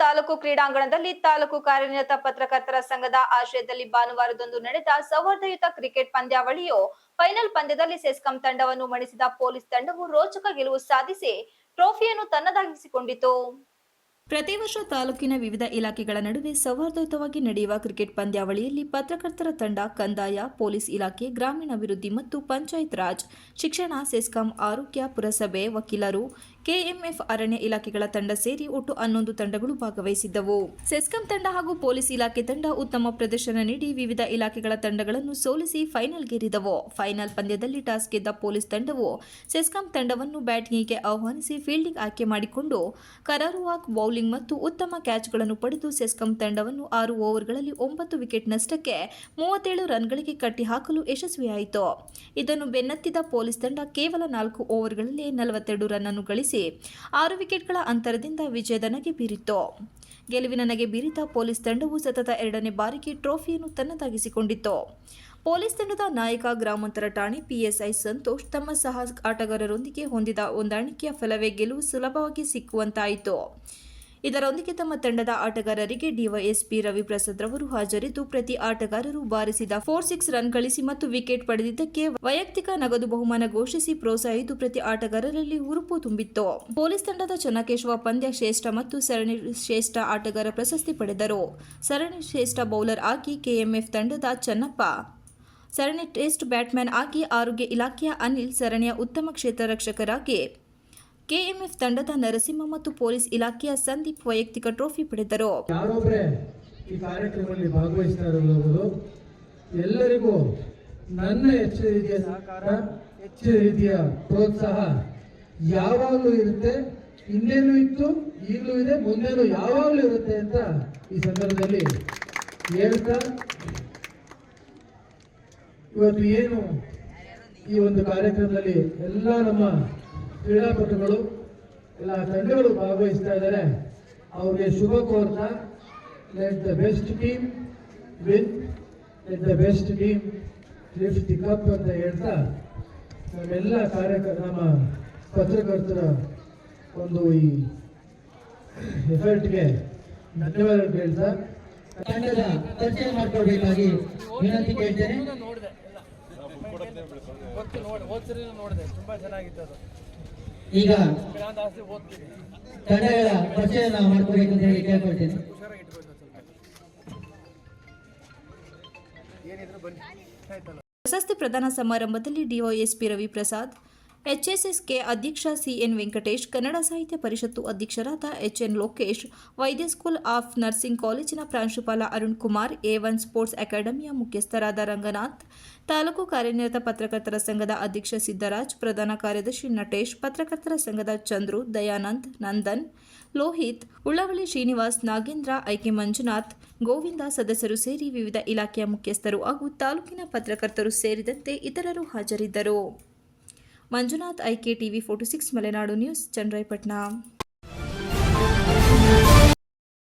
ತಾಲೂಕು ಕ್ರೀಡಾಂಗಣದಲ್ಲಿ ತಾಲೂಕು ಕಾರ್ಯನಿರತ ಪತ್ರಕರ್ತರ ಸಂಘದ ಆಶ್ರಯದಲ್ಲಿ ಭಾನುವಾರದಂದು ನಡೆದ ಸೌಹಾರ್ದಯುತ ಕ್ರಿಕೆಟ್ ಪಂದ್ಯಾವಳಿಯು ಫೈನಲ್ ಪಂದ್ಯದಲ್ಲಿ ಸೆಸ್ಕಾಂ ತಂಡವನ್ನು ಮಣಿಸಿದ ಪೊಲೀಸ್ ತಂಡವು ರೋಚಕ ಗೆಲುವು ಸಾಧಿಸಿ ಟ್ರೋಫಿಯನ್ನು ತನ್ನದಾಗಿಸಿಕೊಂಡಿತು. ಪ್ರತಿ ವರ್ಷ ತಾಲೂಕಿನ ವಿವಿಧ ಇಲಾಖೆಗಳ ನಡುವೆ ಸೌಹಾರ್ದಯುತವಾಗಿ ನಡೆಯುವ ಕ್ರಿಕೆಟ್ ಪಂದ್ಯಾವಳಿಯಲ್ಲಿ ಪತ್ರಕರ್ತರ ತಂಡ, ಕಂದಾಯ, ಪೊಲೀಸ್ ಇಲಾಖೆ, ಗ್ರಾಮೀಣಾಭಿವೃದ್ಧಿ ಮತ್ತು ಪಂಚಾಯತ್ ರಾಜ್, ಶಿಕ್ಷಣ, ಸೆಸ್ಕಾಂ, ಆರೋಗ್ಯ, ಪುರಸಭೆ ವಕೀಲರು, ಕೆಎಂಎಫ್ ಅರಣ್ಯ ಇಲಾಖೆಗಳ ತಂಡ ಸೇರಿ ಒಟ್ಟು ಹನ್ನೊಂದು ತಂಡಗಳು ಭಾಗವಹಿಸಿದ್ದವು. ಸೆಸ್ಕಾಂ ತಂಡ ಹಾಗೂ ಪೊಲೀಸ್ ಇಲಾಖೆ ತಂಡ ಉತ್ತಮ ಪ್ರದರ್ಶನ ನೀಡಿ ವಿವಿಧ ಇಲಾಖೆಗಳ ತಂಡಗಳನ್ನು ಸೋಲಿಸಿ ಫೈನಲ್ಗೇರಿದವು. ಫೈನಲ್ ಪಂದ್ಯದಲ್ಲಿ ಟಾಸ್ ಗೆದ್ದ ಪೊಲೀಸ್ ತಂಡವು ಸೆಸ್ಕಾಂ ತಂಡವನ್ನು ಬ್ಯಾಟಿಂಗ್ಗೆ ಆಹ್ವಾನಿಸಿ ಫೀಲ್ಡಿಂಗ್ ಆಯ್ಕೆ ಮಾಡಿಕೊಂಡು ಕರಾರುವಾಕ್ ಬೌಲಿಂಗ್ ಮತ್ತು ಉತ್ತಮ ಕ್ಯಾಚ್ಗಳನ್ನು ಪಡೆದು ಸೆಸ್ಕಂ ತಂಡವನ್ನು ಆರು ಓವರ್ಗಳಲ್ಲಿ ಒಂಬತ್ತು ವಿಕೆಟ್ ನಷ್ಟಕ್ಕೆ ಮೂವತ್ತೇಳು ರನ್ಗಳಿಗೆ ಕಟ್ಟಿಹಾಕಲು ಯಶಸ್ವಿಯಾಯಿತು. ಇದನ್ನು ಬೆನ್ನತ್ತಿದ ಪೊಲೀಸ್ ತಂಡ ಕೇವಲ ನಾಲ್ಕು ಓವರ್ಗಳಲ್ಲಿ ನಲವತ್ತೆರಡು ರನ್ ಅನ್ನು ಗಳಿಸಿ ಆರು ವಿಕೆಟ್ಗಳ ಅಂತರದಿಂದ ವಿಜಯದ ನಗೆ ಬೀರಿತು ಗೆಲುವಿನ ನಗೆ ಬೀರಿದ ಪೊಲೀಸ್ ತಂಡವು ಸತತ ಎರಡನೇ ಬಾರಿಗೆ ಟ್ರೋಫಿಯನ್ನು ತನ್ನದಾಗಿಸಿಕೊಂಡಿತ್ತು. ಪೊಲೀಸ್ ತಂಡದ ನಾಯಕ ಗ್ರಾಮಾಂತರ ಠಾಣೆ ಪಿಎಸ್ಐ ಸಂತೋಷ್ ತಮ್ಮ ಸಹ ಆಟಗಾರರೊಂದಿಗೆ ಹೊಂದಿದ ಹೊಂದಾಣಿಕೆಯ ಫಲವೇ ಗೆಲುವು ಸುಲಭವಾಗಿ ಸಿಕ್ಕುವಂತಾಯಿತು. ಇದರೊಂದಿಗೆ ತಮ್ಮ ತಂಡದ ಆಟಗಾರರಿಗೆ ಡಿವೈಎಸ್ಪಿ ರವಿಪ್ರಸಾದ್ ರವರು ಹಾಜರಿದ್ದು, ಪ್ರತಿ ಆಟಗಾರರು ಬಾರಿಸಿದ ಫೋರ್ ಸಿಕ್ಸ್ ರನ್ ಗಳಿಸಿ ಮತ್ತು ವಿಕೆಟ್ ಪಡೆದಿದ್ದಕ್ಕೆ ವೈಯಕ್ತಿಕ ನಗದು ಬಹುಮಾನ ಘೋಷಿಸಿ ಪ್ರೋತ್ಸಾಹಿತು ಪ್ರತಿ ಆಟಗಾರರಲ್ಲಿ ಹುರುಪು ತುಂಬಿತ್ತು. ಪೊಲೀಸ್ ತಂಡದ ಚನ್ನಕೇಶವ ಪಂದ್ಯ ಶ್ರೇಷ್ಠ ಮತ್ತು ಸರಣಿ ಶ್ರೇಷ್ಠ ಆಟಗಾರ ಪ್ರಶಸ್ತಿ ಪಡೆದರು. ಸರಣಿ ಶ್ರೇಷ್ಠ ಬೌಲರ್ ಆಗಿ ಕೆಎಂಎಫ್ ತಂಡದ ಚನ್ನಪ್ಪ. ಸರಣಿ ಟೆಸ್ಟ್ ಬ್ಯಾಟ್ಸ್ಮನ್ ಆಗಿ ಆರೋಗ್ಯ ಇಲಾಖೆಯ ಅನಿಲ್ ಸರಣಿಯ ಉತ್ತಮ ಕ್ಷೇತ್ರ ರಕ್ಷಕರಾಗಿ ಕೆಎಂಎಫ್ ತಂಡದ ನರಸಿಂಹ ಮತ್ತು ಪೊಲೀಸ್ ಇಲಾಖೆಯ ಸಂದೀಪ್ ವೈಯಕ್ತಿಕ ಟ್ರೋಫಿ ಪಡೆದರು. ಎಲ್ಲರಿಗೂ ನನ್ನ ಹೆಚ್ಚು ರೀತಿಯ ಸಹಕಾರ ಹೆಚ್ಚು ರೀತಿಯ ಪ್ರೋತ್ಸಾಹ ಯಾವಾಗಲೂ ಇರುತ್ತೆ. ಹಿಂದೇನೂ ಇತ್ತು, ಈಗಲೂ ಇದೆ, ಮುಂದೇನೂ ಯಾವಾಗಲೂ ಇರುತ್ತೆ ಅಂತ ಈ ಸಂದರ್ಭದಲ್ಲಿ ಹೇಳ್ತಾ ಇವತ್ತು ಏನು ಈ ಒಂದು ಕಾರ್ಯಕ್ರಮದಲ್ಲಿ ಎಲ್ಲ ನಮ್ಮ ಕ್ರೀಡಾಪಟುಗಳು, ಎಲ್ಲ ತಂಡಗಳು ಭಾಗವಹಿಸ್ತಾ ಇದ್ದಾರೆ. ಅವ್ರಿಗೆ ಶುಭ ಕೋರ್ತಾ. Let the best team win let the best team lift the cup ಅಂತ ಹೇಳ್ತಾ ನಮ್ಮೆಲ್ಲ ಕಾರ್ಯಕ, ನಮ್ಮ ಪತ್ರಕರ್ತರ ಒಂದು ಈ ಎಫರ್ಟ್ಗೆ ಧನ್ಯವಾದ ಹೇಳ್ತಾ ತಂಡದ ಪರಿಚಯ ಮಾಡಿಕೊಡ್ಬೇಕಾಗಿ ವಿನಂತಿ ಕೇಳ್ತೇನೆ. ಗೊತ್ತು ನೋಡಿ ಹೋದ್ಸರಿ ನೋಡಿದೆ. ತುಂಬಾ ಚೆನ್ನಾಗಿತ್ತು ಅದು. ಈಗ ತಂಡಗಳ ಪರಿಚಯ ಮಾಡ್ಕೋಬೇಕು ಅಂತ ಹೇಳಿ ಕೇಳ್ಕೊಳ್ತೇನೆ. ಪ್ರಶಸ್ತಿ ಪ್ರದಾನ ಸಮಾರಂಭದಲ್ಲಿ ಡಿವೈಎಸ್ಪಿ ರವಿಪ್ರಸಾದ್ ಎಚ್ಎಸ್ಎಸ್ಕೆ ಅಧ್ಯಕ್ಷ ಸಿಎನ್ ವೆಂಕಟೇಶ್, ಕನ್ನಡ ಸಾಹಿತ್ಯ ಪರಿಷತ್ತು ಅಧ್ಯಕ್ಷರಾದ ಎಚ್ಎನ್ ಲೋಕೇಶ್, ವೈದ್ಯ ಸ್ಕೂಲ್ ಆಫ್ ನರ್ಸಿಂಗ್ ಕಾಲೇಜಿನ ಪ್ರಾಂಶುಪಾಲ Arun Kumar, A one sports ಅಕಾಡೆಮಿಯ ಮುಖ್ಯಸ್ಥರಾದ ರಂಗನಾಥ್, ತಾಲೂಕು ಕಾರ್ಯನಿರತ ಪತ್ರಕರ್ತರ ಸಂಘದ ಅಧ್ಯಕ್ಷ ಸಿದ್ದರಾಜ್, ಪ್ರಧಾನ ಕಾರ್ಯದರ್ಶಿ ನಟೇಶ್, ಪತ್ರಕರ್ತರ ಸಂಘದ ಚಂದ್ರು ದಯಾನಂದ್ ನಂದನ್, ಲೋಹಿತ್ ಉಳ್ಳವಳ್ಳಿ ಶ್ರೀನಿವಾಸ್, ನಾಗೇಂದ್ರ, ಐಕೆ ಮಂಜುನಾಥ್, ಗೋವಿಂದ ಸದಸ್ಯರು ಸೇರಿ ವಿವಿಧ ಇಲಾಖೆಯ ಮುಖ್ಯಸ್ಥರು ಹಾಗೂ ತಾಲೂಕಿನ ಪತ್ರಕರ್ತರು ಸೇರಿದಂತೆ ಇತರರು ಹಾಜರಿದ್ದರು. Manjunath I K TV forty six Malenadu news Channarayapatna